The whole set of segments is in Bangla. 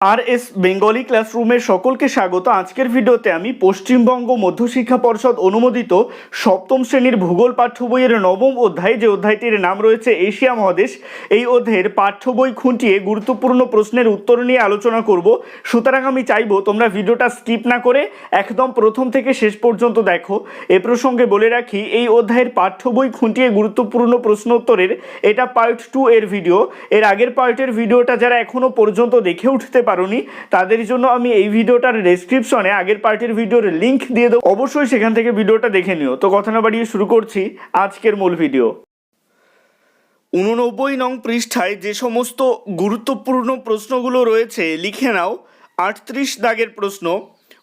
আর এস বেঙ্গলি ক্লাসরুমের সকলকে স্বাগত। আজকের ভিডিওতে আমি পশ্চিমবঙ্গ মধ্যশিক্ষা পর্ষদ অনুমোদিত সপ্তম শ্রেণির ভূগোল পাঠ্য বইয়ের নবম অধ্যায়, যে অধ্যায়টির নাম রয়েছে এশিয়া মহাদেশ, এই অধ্যায়ের পাঠ্য বই খুঁটিয়ে গুরুত্বপূর্ণ প্রশ্নের উত্তর নিয়ে আলোচনা করব। সুতরাং আমি চাইব তোমরা ভিডিওটা স্কিপ না করে একদম প্রথম থেকে শেষ পর্যন্ত দেখো। এ প্রসঙ্গে বলে রাখি, এই অধ্যায়ের পাঠ্য বই খুঁটিয়ে গুরুত্বপূর্ণ প্রশ্ন উত্তরের এটা পার্ট টু এর ভিডিও এর আগের পার্টের ভিডিওটা যারা এখনও পর্যন্ত দেখে উঠতে পারোনি। তাদের জন্য আমি এই ভিডিওটার ডেসক্রিপশনে আগের পার্টির ভিডিওর লিঙ্ক দিয়ে দেবো। অবশ্যই সেখান থেকে ভিডিওটা দেখে নিও। তো কথা না বাড়িয়ে শুরু করছি আজকের মূল ভিডিও উননব্বই নং পৃষ্ঠায় যে সমস্ত গুরুত্বপূর্ণ প্রশ্নগুলো রয়েছে, লিখে নাও। আটত্রিশ দাগের প্রশ্ন।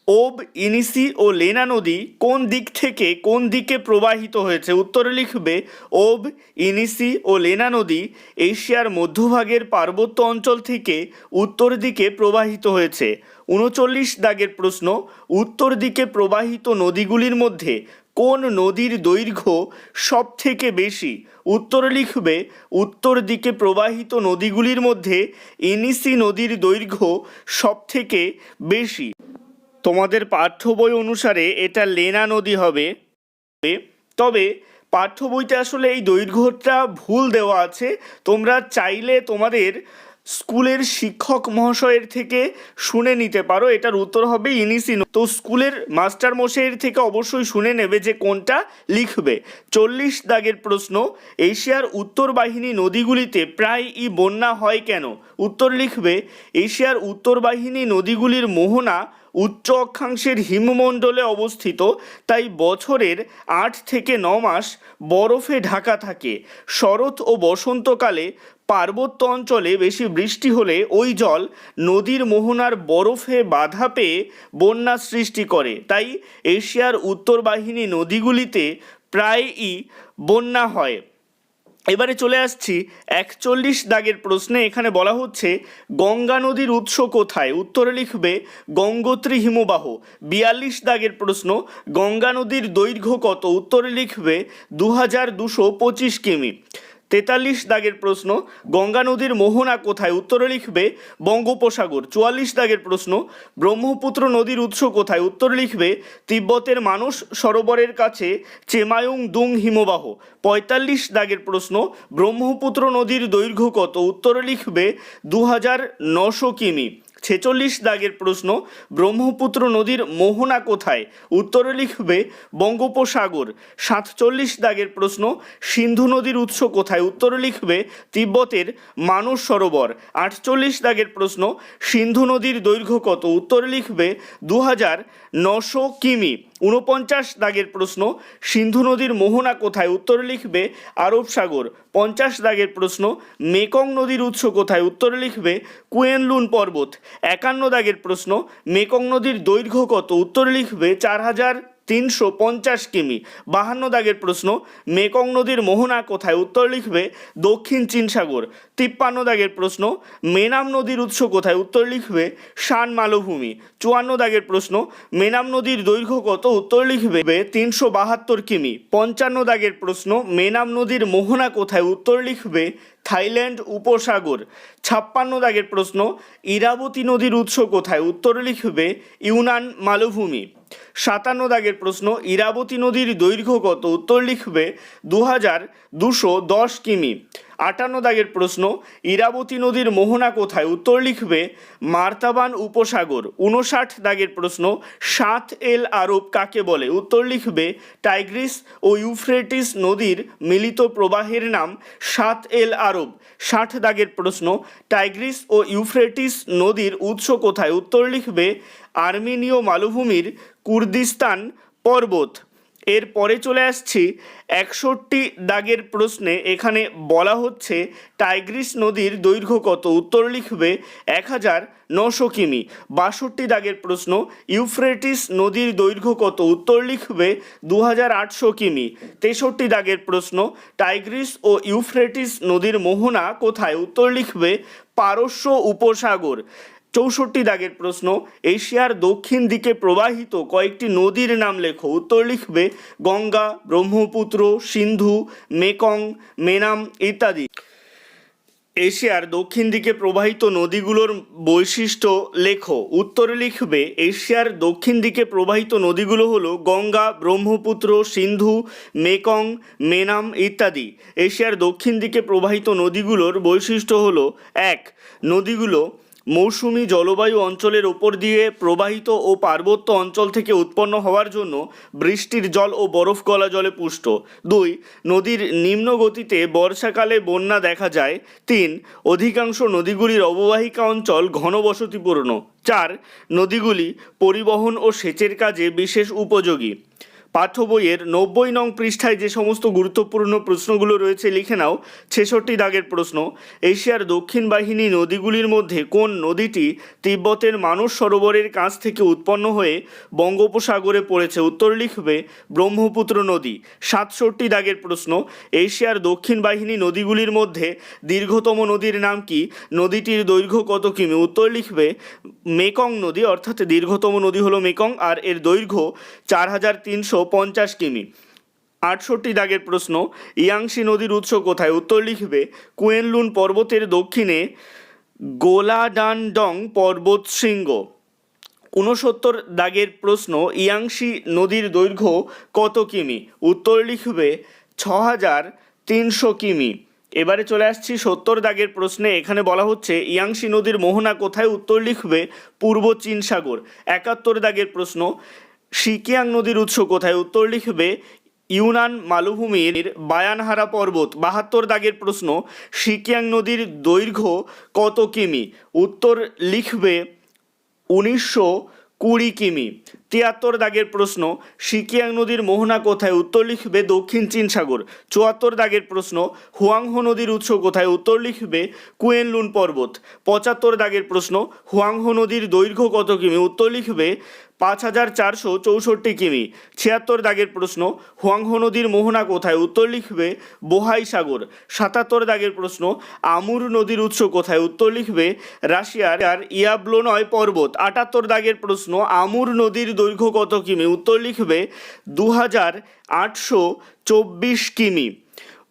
ওব, ইনিসি ও লেনা নদী কোন দিক থেকে কোন দিকে প্রবাহিত হয়েছে? উত্তরে লিখবে, ওব, ইনিসি ও লেনা নদী এশিয়ার মধ্যভাগের পার্বত্য অঞ্চল থেকে উত্তর দিকে প্রবাহিত হয়েছে। উনচল্লিশ দাগের প্রশ্ন, উত্তর দিকে প্রবাহিত নদীগুলির মধ্যে কোন নদীর দৈর্ঘ্য সব থেকে বেশি? উত্তরে লিখবে, উত্তর দিকে প্রবাহিত নদীগুলির মধ্যে ইনিসি নদীর দৈর্ঘ্য সব থেকে বেশি। তোমাদের পাঠ্য বই অনুসারে এটা লেনা নদী হবে। তবে পাঠ্য বইতে আসলে এই দৈর্ঘ্যটা ভুল দেওয়া আছে। তোমরা চাইলে তোমাদের স্কুলের শিক্ষক মহাশয়ের থেকে শুনে নিতে পারো। এটার উত্তর হবে ইনিসি ন- তো স্কুলের মাস্টার মশাইয়ের থেকে অবশ্যই শুনে নেবে যে কোনটা লিখবে। চল্লিশ দাগের প্রশ্ন, এশিয়ার উত্তর বাহিনী নদীগুলিতে প্রায়ই বন্যা হয় কেন? উত্তর লিখবে, এশিয়ার উত্তর বাহিনী নদীগুলির মোহনা উচ্চ অক্ষাংশের হিমমণ্ডলে অবস্থিত, তাই বছরের আট থেকে ন মাস বরফে ঢাকা থাকে। শরৎ ও বসন্তকালে পার্বত্য অঞ্চলে বেশি বৃষ্টি হলে ওই জল নদীর মোহনার বরফে বাধা পেয়ে বন্যা সৃষ্টি করে। তাই এশিয়ার উত্তর বাহিনী নদীগুলিতে প্রায়ই বন্যা হয়। এবারে চলে আসছি একচল্লিশ দাগের প্রশ্নে। এখানে বলা হচ্ছে, গঙ্গা নদীর উৎস কোথায়? উত্তরে লিখবে, গঙ্গোত্রী হিমবাহ। বিয়াল্লিশ দাগের প্রশ্ন, গঙ্গা নদীর দৈর্ঘ্য কত? উত্তরে লিখবে দু হাজার দুশো পঁচিশ কিমি। তেতাল্লিশ দাগের প্রশ্ন, গঙ্গা নদীর মোহনা কোথায়? উত্তরে লিখবে বঙ্গোপসাগর। চুয়াল্লিশ দাগের প্রশ্ন, ব্রহ্মপুত্র নদীর উৎস কোথায়? উত্তর লিখবে তিব্বতের মানুষ সরোবরের কাছে চেমায়ুং দুং হিমবাহ। পঁয়তাল্লিশ দাগের প্রশ্ন, ব্রহ্মপুত্র নদীর দৈর্ঘ্য কত? উত্তরে লিখবে দু হাজার নশো কিমি। ছেচল্লিশ দাগের প্রশ্ন, ব্রহ্মপুত্র নদীর মোহনা কোথায়? উত্তরে লিখবে বঙ্গোপসাগর। সাতচল্লিশ দাগের প্রশ্ন, সিন্ধু নদীর উৎস কোথায়? উত্তরে লিখবে তিব্বতের মানস সরোবর। আটচল্লিশ দাগের প্রশ্ন, সিন্ধু নদীর দৈর্ঘ্য কত? উত্তরে লিখবে দু হাজার নশো কিমি। উনপঞ্চাশ দাগের প্রশ্ন, সিন্ধু নদীর মোহনা কোথায়? উত্তর লিখবে আরব সাগর। পঞ্চাশ দাগের প্রশ্ন, মেকং নদীর উৎস কোথায়? উত্তর লিখবে কুয়েনলুন পর্বত। একান্ন দাগের প্রশ্ন, মেকং নদীর দৈর্ঘ্য কত? উত্তর লিখবে চার হাজার তিনশো পঞ্চাশ কিমি। বাহান্ন দাগের প্রশ্ন, মেকং নদীর মোহনা কোথায়? উত্তর লিখবে দক্ষিণ চীন সাগর। তিপ্পান্ন দাগের প্রশ্ন, মেনাম নদীর উৎস কোথায়? উত্তর লিখবে শান মালভূমি। চুয়ান্ন দাগের প্রশ্ন, মেনাম নদীর দৈর্ঘ্য কত? উত্তর লিখবে তিনশো বাহাত্তর কিমি। পঞ্চান্ন দাগের প্রশ্ন, মেনাম নদীর মোহনা কোথায়? উত্তর লিখবে থাইল্যান্ড উপসাগর। ছাপ্পান্ন দাগের প্রশ্ন, ইরাবতী নদীর উৎস কোথায়? উত্তর লিখবে ইউনান মালভূমি। সাতান্ন দাগের প্রশ্ন ইরাবতী নদীর দৈর্ঘ্য কত? উত্তর লিখবে দু হাজার দুশো দশ কিমি। আটান্ন দাগের প্রশ্ন, ইরাবতী নদীর মোহনা কোথায়? উত্তর লিখবে, মার্তাবান উপসাগর। উনষাট দাগের প্রশ্ন, সাত এল আরব কাকে বলে? উত্তর লিখবে, টাইগ্রিস ও ইউফ্রেটিস নদীর মিলিত প্রবাহের নাম সাত এল আরব। ষাট দাগের প্রশ্ন, টাইগ্রিস ও ইউফ্রেটিস নদীর উৎস কোথায়? উত্তর লিখবে, আর্মেনীয় মালভূমির কুর্দিস্তান পর্বত। এর পরে চলে আসছি একষট্টি দাগের প্রশ্নে। এখানে বলা হচ্ছে, টাইগ্রিস নদীর দৈর্ঘ্য কত? উত্তর লিখবে, এক হাজার নশো কিমি। বাষট্টি দাগের প্রশ্ন, ইউফ্রেটিস নদীর দৈর্ঘ্য কত? উত্তর লিখবে, দু হাজার আটশো কিমি। তেষট্টি দাগের প্রশ্ন, টাইগ্রিস ও ইউফ্রেটিস নদীর মোহনা কোথায়? উত্তর লিখবে, পারস্য উপসাগর। চৌষট্টি দাগের প্রশ্ন, এশিয়ার দক্ষিণ দিকে প্রবাহিত কয়েকটি নদীর নাম লেখো। উত্তর লিখবে গঙ্গা, ব্রহ্মপুত্র, সিন্ধু, মেকং, মেনাম ইত্যাদি। এশিয়ার দক্ষিণ দিকে প্রবাহিত নদীগুলোর বৈশিষ্ট্য লেখো। উত্তর লিখবে, এশিয়ার দক্ষিণ দিকে প্রবাহিত নদীগুলো হলো গঙ্গা, ব্রহ্মপুত্র, সিন্ধু, মেকং, মেনাম ইত্যাদি। এশিয়ার দক্ষিণ দিকে প্রবাহিত নদীগুলোর বৈশিষ্ট্য হলো, এক, নদীগুলো মৌসুমি জলবায়ু অঞ্চলের ওপর দিয়ে প্রবাহিত ও পার্বত্য অঞ্চল থেকে উৎপন্ন হওয়ার জন্য বৃষ্টির জল ও বরফ গলা জলে পুষ্ট। দুই, নদীর নিম্ন গতিতে বর্ষাকালে বন্যা দেখা যায়। তিন, অধিকাংশ নদীগুলির অববাহিকা অঞ্চল ঘনবসতিপূর্ণ। চার, নদীগুলি পরিবহন ও সেচের কাজে বিশেষ উপযোগী। পাঠ্য বইয়ের নব্বই নং পৃষ্ঠায় যে সমস্ত গুরুত্বপূর্ণ প্রশ্নগুলো রয়েছে, লিখে নাও। ছেষট্টি দাগের প্রশ্ন, এশিয়ার দক্ষিণ বাহিনী নদীগুলির মধ্যে কোন নদীটি তিব্বতের মানস সরোবরের কাছ থেকে উৎপন্ন হয়ে বঙ্গোপসাগরে পড়েছে? উত্তর লিখবে, ব্রহ্মপুত্র নদী। সাতষট্টি দাগের প্রশ্ন, এশিয়ার দক্ষিণ বাহিনী নদীগুলির মধ্যে দীর্ঘতম নদীর নাম কি? নদীটির দৈর্ঘ্য কত কিমি? উত্তর লিখবে, মেকং নদী, অর্থাৎ দীর্ঘতম নদী হলো মেকং, আর এর দৈর্ঘ্য চার হাজার তিনশো পঞ্চাশ কিমি। আটষট্টি দাগের প্রশ্ন ইয়াংশি নদীর উৎস কোথায়? উত্তর লিখবে, কুয়েনলুন পর্বতের দক্ষিণে গোলাডানডং পর্বত শৃঙ্গ। ঊনসত্তর দাগের প্রশ্ন ইয়াংশি নদীর দৈর্ঘ্য কত কিমি? উত্তর লিখবে ছ হাজার তিনশো কিমি। এবারে চলে আসছি সত্তর দাগের প্রশ্নে। এখানে বলা হচ্ছে ইয়াংশি নদীর মোহনা কোথায়? উত্তর লিখবে, পূর্ব চীন সাগর। একাত্তর দাগের প্রশ্ন সিকিয়াং নদীর উৎস কোথায়? উত্তর লিখবে ইউনান মালভূমির বায়ানহারা পর্বত। বাহাত্তর দাগের প্রশ্ন সিকিয়াং নদীর দৈর্ঘ্য কত কিমি? উত্তর লিখবে উনিশশো কুড়ি কিমি। তিয়াত্তর দাগের প্রশ্ন সিকিয়াং নদীর মোহনা কোথায়? উত্তর লিখবে দক্ষিণ চীন সাগর। চুয়াত্তর দাগের প্রশ্ন, হুয়াংহো নদীর উৎস কোথায়? উত্তর লিখবে কুয়েনলুন পর্বত। পঁচাত্তর দাগের প্রশ্ন, হুয়াংহো নদীর দৈর্ঘ্য কত কিমি? উত্তর লিখবে পাঁচ হাজার চারশো চৌষট্টি কিমি। ছিয়াত্তর দাগের প্রশ্ন, হুয়াংহো নদীর মোহনা কোথায়? উত্তর লিখবে, বোহাই সাগর। সাতাত্তর দাগের প্রশ্ন, আমুর নদীর উৎস কোথায়? উত্তর লিখবে, রাশিয়ার আর ইয়াবলোনয় পর্বত। আটাত্তর দাগের প্রশ্ন, আমুর নদীর দৈর্ঘ্য কত কিমি? উত্তর লিখবে দু হাজার আটশো চব্বিশ কিমি।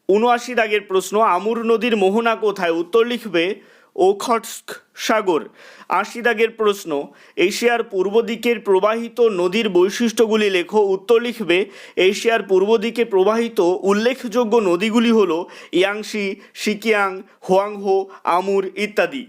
উনআশি দাগের প্রশ্ন, আমুর নদীর মোহনা কোথায়? উত্তর লিখবে ওখটস্ক সাগর। আশি দাগের প্রশ্ন, এশিয়ার পূর্ব দিকের প্রবাহিত নদীর বৈশিষ্ট্যগুলি লেখো। উত্তর লিখবে, এশিয়ার পূর্ব দিকে প্রবাহিত উল্লেখযোগ্য নদীগুলি হল ইয়াংশি সিকিয়াং হোয়াংহো, আমুর ইত্যাদি।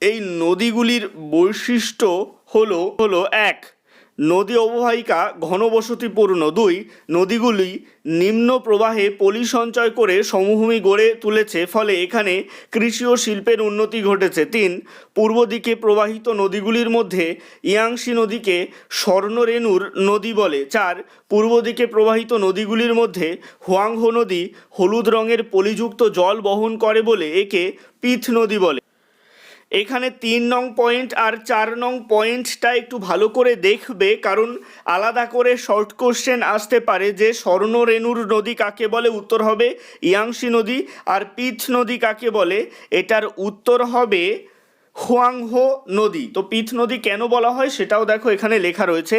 এই নদীগুলির বৈশিষ্ট্য হল, হলো এক নদী অববাহিকা ঘনবসতিপূর্ণ। দুই, নদীগুলি নিম্ন প্রবাহে পলি সঞ্চয় করে সমভূমি গড়ে তুলেছে, ফলে এখানে কৃষি ও শিল্পের উন্নতি ঘটেছে। তিন, পূর্ব দিকে প্রবাহিত নদীগুলির মধ্যে ইয়াংশি নদীকে স্বর্ণরেণুর নদী বলে। চার, পূর্ব দিকে প্রবাহিত নদীগুলির মধ্যে হোয়াংহো নদী হলুদ রঙের পলিযুক্ত জল বহন করে বলে একে পিথ নদী বলে। এখানে তিন নং পয়েন্ট আর চার নং পয়েন্টটা একটু ভালো করে দেখবে, কারণ আলাদা করে শর্ট কোশ্চেন আসতে পারে যে স্বর্ণরেণুর নদী কাকে বলে, উত্তর হবে ইয়াংশি নদী আর পিথ নদী কাকে বলে, এটার উত্তর হবে হোয়াংহো নদী। তো পিথ নদী কেন বলা হয় সেটাও দেখো এখানে লেখা রয়েছে।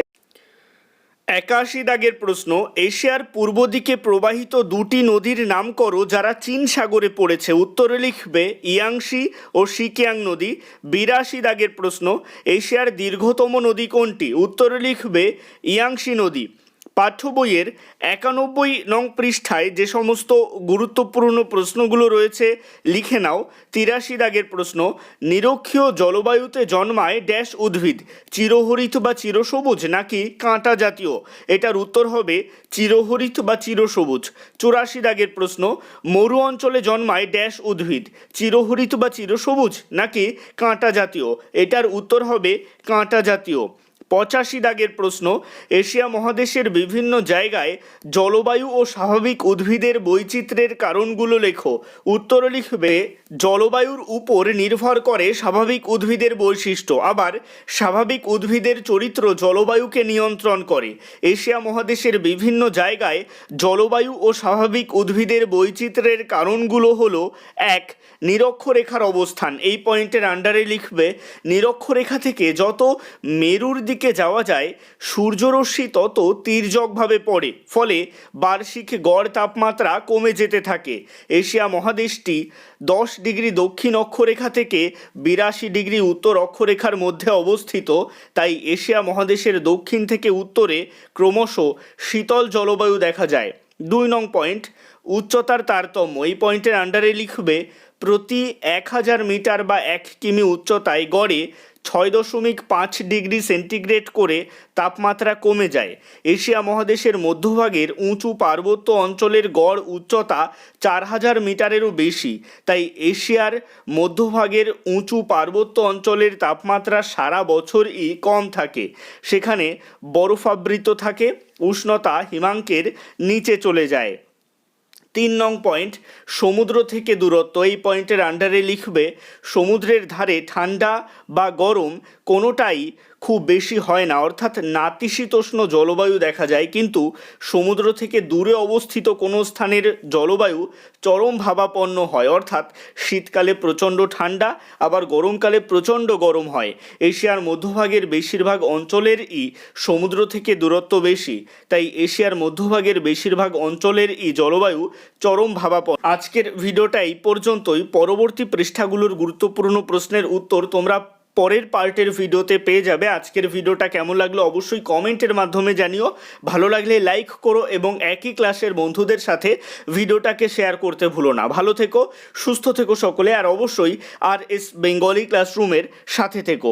একাশি দাগের প্রশ্ন, এশিয়ার পূর্ব দিকে প্রবাহিত দুটি নদীর নাম করো যারা চীন সাগরে পড়েছে, উত্তরে লিখবে ইয়াংশি ও সিকিয়াং নদী। বিরাশি দাগের প্রশ্ন, এশিয়ার দীর্ঘতম নদী কোনটি? উত্তরে লিখবে ইয়াংশি নদী। পাঠ্য বইয়ের একানব্বই নং পৃষ্ঠায় যে সমস্ত গুরুত্বপূর্ণ প্রশ্নগুলো রয়েছে, লিখে নাও। তিরাশি দাগের প্রশ্ন, নিরক্ষীয় জলবায়ুতে জন্মায় ড্যাশ উদ্ভিদ, চিরহরিত বা চিরসবুজ নাকি কাঁটা জাতীয়? এটার উত্তর হবে, চিরহরিত বা চিরসবুজ। চুরাশি দাগের প্রশ্ন, মরু অঞ্চলে জন্মায় ড্যাশ উদ্ভিদ, চিরহরিত বা চিরসবুজ নাকি কাঁটা জাতীয়? এটার উত্তর হবে, কাঁটা জাতীয়। পঁচাশি দাগের প্রশ্ন, এশিয়া মহাদেশের বিভিন্ন জায়গায় জলবায়ু ও স্বাভাবিক উদ্ভিদের বৈচিত্র্যের কারণগুলো লেখো। উত্তর লিখবে, জলবায়ুর উপর নির্ভর করে স্বাভাবিক উদ্ভিদের বৈশিষ্ট্য, আবার স্বাভাবিক উদ্ভিদের চরিত্র জলবায়ুকে নিয়ন্ত্রণ করে। এশিয়া মহাদেশের বিভিন্ন জায়গায় জলবায়ু ও স্বাভাবিক উদ্ভিদের বৈচিত্র্যের কারণগুলো হলো, এক, নিরক্ষরেখার অবস্থান। এই পয়েন্টের আন্ডারে লিখবে, নিরক্ষরেখা থেকে যত মেরুর দিকে দিকে যাওয়া যায়, সূর্যরশ্মি তত তীর্যকভাবে পড়ে, ফলে বার্ষিক গড় তাপমাত্রা কমে যেতে থাকে। এশিয়া মহাদেশটি দশ ডিগ্রি দক্ষিণ অক্ষরেখা থেকে বিরাশি ডিগ্রি উত্তর অক্ষরেখার মধ্যে অবস্থিত, তাই এশিয়া মহাদেশের দক্ষিণ থেকে উত্তরে ক্রমশ শীতল জলবায়ু দেখা যায়। দুই নং পয়েন্ট, উচ্চতার তারতম্য, এই পয়েন্টের আন্ডারে লিখবে, প্রতি এক হাজার মিটার বা এক কিমি উচ্চতায় গড়ে ছয় দশমিক পাঁচ ডিগ্রি সেন্টিগ্রেড করে তাপমাত্রা কমে যায়। এশিয়া মহাদেশের মধ্যভাগের উঁচু পার্বত্য অঞ্চলের গড় উচ্চতা চার হাজার মিটারেরও বেশি। তাই এশিয়ার মধ্যভাগের উঁচু পার্বত্য অঞ্চলের তাপমাত্রা সারা বছরই কম থাকে। সেখানে বরফাবৃত থাকে, উষ্ণতা হিমাঙ্কের নিচে চলে যায়। তিন নং পয়েন্ট, সমুদ্র থেকে দূরত্ব। এই পয়েন্টের আন্ডারে লিখবে, সমুদ্রের ধারে ঠান্ডা বা গরম কোনোটাই খুব বেশি হয় না। অর্থাৎ নাতিশীতোষ্ণ জলবায়ু দেখা যায়, কিন্তু সমুদ্র থেকে দূরে অবস্থিত কোনো স্থানের জলবায়ু চরম ভাবাপন্ন হয়। অর্থাৎ শীতকালে প্রচণ্ড ঠান্ডা, আবার গরমকালে প্রচণ্ড গরম হয়। এশিয়ার মধ্যভাগের বেশিরভাগ অঞ্চলেরই সমুদ্র থেকে দূরত্ব বেশি, তাই এশিয়ার মধ্যভাগের বেশিরভাগ অঞ্চলেরই জলবায়ু চরম ভাবাপন্ন। আজকের ভিডিওটা এই পর্যন্তই। পরবর্তী পৃষ্ঠাগুলোর গুরুত্বপূর্ণ প্রশ্নের উত্তর তোমরা পরের পার্টের ভিডিওতে পেয়ে যাবে। আজকের ভিডিওটা কেমন লাগল অবশ্যই কমেন্টের মাধ্যমে জানিও। ভালো লাগলে লাইক করো এবং একই ক্লাসের বন্ধুদের সাথে ভিডিওটাকে শেয়ার করতে ভুলো না। ভালো থেকো, সুস্থ থেকো সকলে, আর অবশ্যই আর এস বেঙ্গলি ক্লাসরুমের সাথে থেকো।